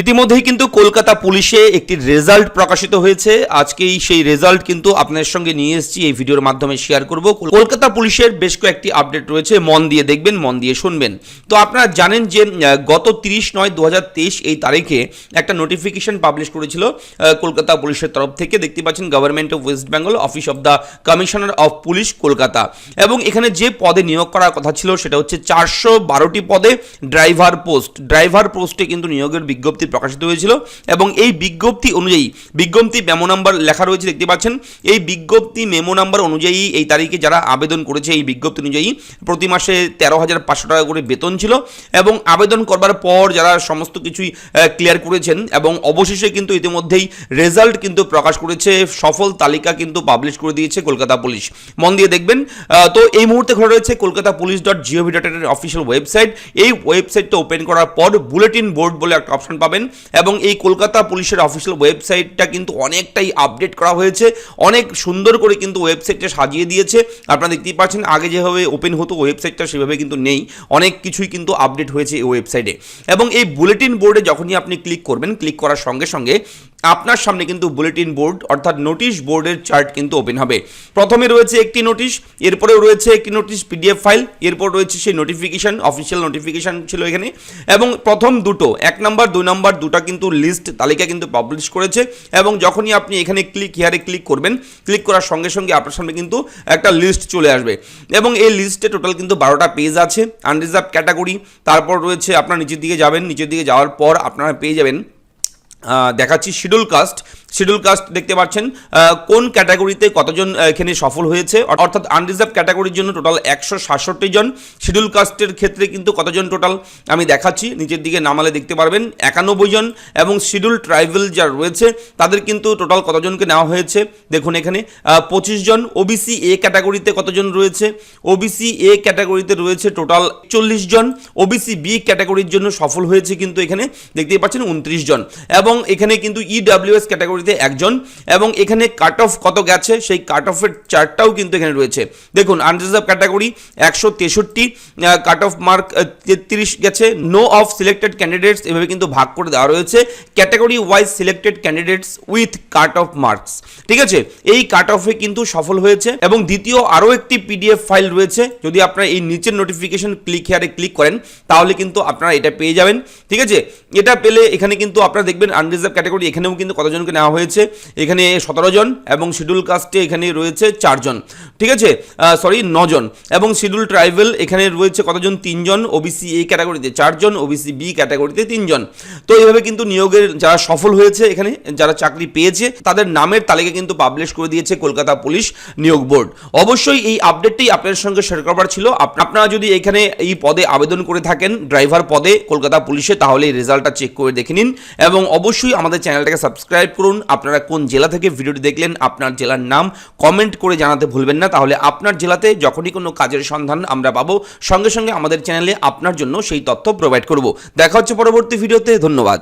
ইতিমধ্যেই কিন্তু কলকাতা পুলিশে একটি রেজাল্ট প্রকাশিত হয়েছে। আজকেই সেই রেজাল্ট কিন্তু আপনাদের সঙ্গে নিয়ে এসেছি। এই ভিডিওর মাধ্যমে শেয়ার করব। কলকাতা পুলিশের বেশ কয়েকটি আপডেট রয়েছে। মন দিয়ে দেখবেন, মন দিয়ে শুনবেন। তো আপনারা জানেন যে গত তিরিশ নয় দু এই তারিখে একটা নোটিফিকেশন পাবলিশ করেছিল কলকাতা পুলিশের তরফ থেকে। দেখতে পাচ্ছেন government of West Bengal office of the commissioner of police Kolkata. এবং এখানে যে পদে নিয়োগ করার কথা ছিল, সেটা হচ্ছে চারশো বারোটি পদে ড্রাইভার পোস্ট ড্রাইভার পোস্টে কিন্তু নিয়োগের বিজ্ঞপ্তি প্রকাশিত হয়েছিল এবং এই বিজ্ঞপ্তি অনুযায়ী, বিজ্ঞপ্তি মেমো নাম্বার লেখা রয়েছে, দেখতে পাচ্ছেন? এই বিজ্ঞপ্তি মেমো নাম্বার অনুযায়ী এই তারিখে যারা আবেদন করেছে, এই বিজ্ঞপ্তি অনুযায়ী প্রতি মাসে তেরো হাজার পাঁচশো টাকা করে বেতন ছিল এবং আবেদন করবার পর যারা সমস্ত কিছুই ক্লিয়ার করেছেন এবং অবশেষে কিন্তু ইতিমধ্যেই রেজাল্ট কিন্তু প্রকাশ করেছে, সফল তালিকা কিন্তু পাবলিশ করে দিয়েছে কলকাতা পুলিশ। মন দিয়ে দেখবেন তো এই মুহূর্তে খোলা রয়েছে Kolkata police dot G O V dot এর অফিসিয়াল ওয়েবসাইট এই ওয়েবসাইটটা ওপেন করার পর বুলেটিন বোর্ড বলে একটা অপশন পাবেন। এবং এই কলকাতা পুলিশের অফিসিয়াল ওয়েবসাইটটা কিন্তু অনেকটাই আপডেট করা হয়েছে। অনেক সুন্দর করে কিন্তু ওয়েবসাইটটা সাজিয়ে দিয়েছে। আপনারা দেখতেই পাচ্ছেন, আগে যেভাবে ওপেন হতো ওয়েবসাইটটা সেভাবে কিন্তু নেই। অনেক কিছুই কিন্তু আপডেট হয়েছে এই ওয়েবসাইটে এবং এই বুলেটিন বোর্ডে যখনই আপনি ক্লিক করবেন ক্লিক করার সঙ্গে সঙ্গে আপনার সামনে কিন্তু বুলেটিন বোর্ড, অর্থাৎ নোটিশ বোর্ডের চার্ট কিন্তু ওপেন হবে। প্রথমে রয়েছে একটি নোটিশ, এরপরেও রয়েছে একটি নোটিশ পিডিএফ ফাইল এরপর রয়েছে সেই নোটিফিকেশন অফিসিয়াল নোটিফিকেশন ছিল এখানে, এবং প্রথম দুটো, এক নাম্বার, দুই নাম্বার, দুটো কিন্তু লিস্ট তালিকা কিন্তু পাবলিশ করেছে, এবং যখনই আপনি এখানে ক্লিক হিয়ারে ক্লিক করবেন ক্লিক করার সঙ্গে সঙ্গে আপনার সামনে কিন্তু একটা লিস্ট চলে আসবে। এবং এই লিস্টে টোটাল কিন্তু বারোটা পেজ আছে আনরিজার্ভ ক্যাটাগরি তারপর রয়েছে আপনার নিচের দিকে যাবেন, নিচের দিকে যাওয়ার পর আপনারা পেয়ে যাবেন দেখাচ্ছি শিডিউল কাস্ট। শিডিউল কাস্ট দেখতে পাচ্ছেন কোন ক্যাটাগরিতে কতজন এখানে সফল হয়েছে। অর- অর্থাৎ আনরিজার্ভ ক্যাটাগরির জন্য টোটাল একশো সাতষট্টি জন। শিডিউল কাস্টের ক্ষেত্রে কিন্তু কতজন টোটাল আমি দেখাচ্ছি, নিচের দিকে নামালে দেখতে পারবেন, একানব্বই জন। এবং শিডিউল ট্রাইবেল যারা রয়েছে, তাদের কিন্তু টোটাল কতজনকে নেওয়া হয়েছে? দেখুন এখানে পঁচিশ জন। ওবিসি এ ক্যাটাগরিতে কতজন রয়েছে? ওবিসি এ ক্যাটাগরিতে রয়েছে টোটাল চল্লিশ জন। ওবিসি বি ক্যাটাগরির জন্য সফল হয়েছে কিন্তু এখানে দেখতেই পাচ্ছেন উনত্রিশ জন। এবং এখানে কিন্তু E ইডাব্লিউএস ক্যাটাগরিতে একজন এবং এখানে কাট অফ কত গেছে? সেই কাট অফের চার্টটাও কিন্তু এখানে রয়েছে। দেখুন আনরিজার্ভ ক্যাটাগরি একশো তেষট্টি কাট অফ মার্ক তেত্রিশ গেছে। নো অফ সিলেক্টেড ক্যান্ডিডেটস এভাবে কিন্তু ভাগ করে দেওয়া রয়েছে। Category wise selected candidates with cut off marks ঠিক আছে? এই কাট অফে কিন্তু সফল হয়েছে এবং দ্বিতীয় আরও একটি পিডিএফ ফাইল রয়েছে। যদি আপনারা এই নিচের নোটিফিকেশন ক্লিক হেয়ারে ক্লিক করেন, তাহলে কিন্তু আপনারা এটা পেয়ে যাবেন। ঠিক আছে? এটা পেলে এখানে কিন্তু আপনারা দেখবেন আনরিজার্ভ ক্যাটাগরি এখানেও কিন্তু কতজনকে নেওয়া হয়েছে? এখানে সতেরো জন এবং শিডিউল কাস্টে এখানে রয়েছে চারজন। ঠিক আছে? সরি নজন। এবং শিডিউল ট্রাইবেল এখানে রয়েছে কতজন? তিনজন। ওবিসি এ ক্যাটাগরিতে চারজন ওবিসি বি ক্যাটাগরিতে তিনজন। তো এইভাবে কিন্তু নিয়োগের যারা সফল হয়েছে এখানে, যারা চাকরি পেয়েছে, তাদের নামের তালিকা কিন্তু পাবলিশ করে দিয়েছে কলকাতা পুলিশ নিয়োগ বোর্ড। অবশ্যই এই আপডেটটি আপনাদের সঙ্গে শেয়ার করবার ছিল। আপনারা যদি এখানে এই পদে আবেদন করে থাকেন ড্রাইভার পদে কলকাতা পুলিশে, তাহলে এই রেজাল্টটা চেক করে দেখে নিন। এবং অবশ্যই আমাদের চ্যানেলটাকে সাবস্ক্রাইব করুন। আপনারা কোন জেলা থেকে ভিডিওটি দেখলেন, আপনার জেলার নাম কমেন্ট করে জানাতে ভুলবেন না। তাহলে আপনার জেলাতে যখনই কোনো কাজের সন্ধান আমরা পাবো, সঙ্গে সঙ্গে আমাদের চ্যানেলে আপনার জন্য সেই তথ্য প্রোভাইড করব। দেখা হচ্ছে পরবর্তী ভিডিওতে। ধন্যবাদ।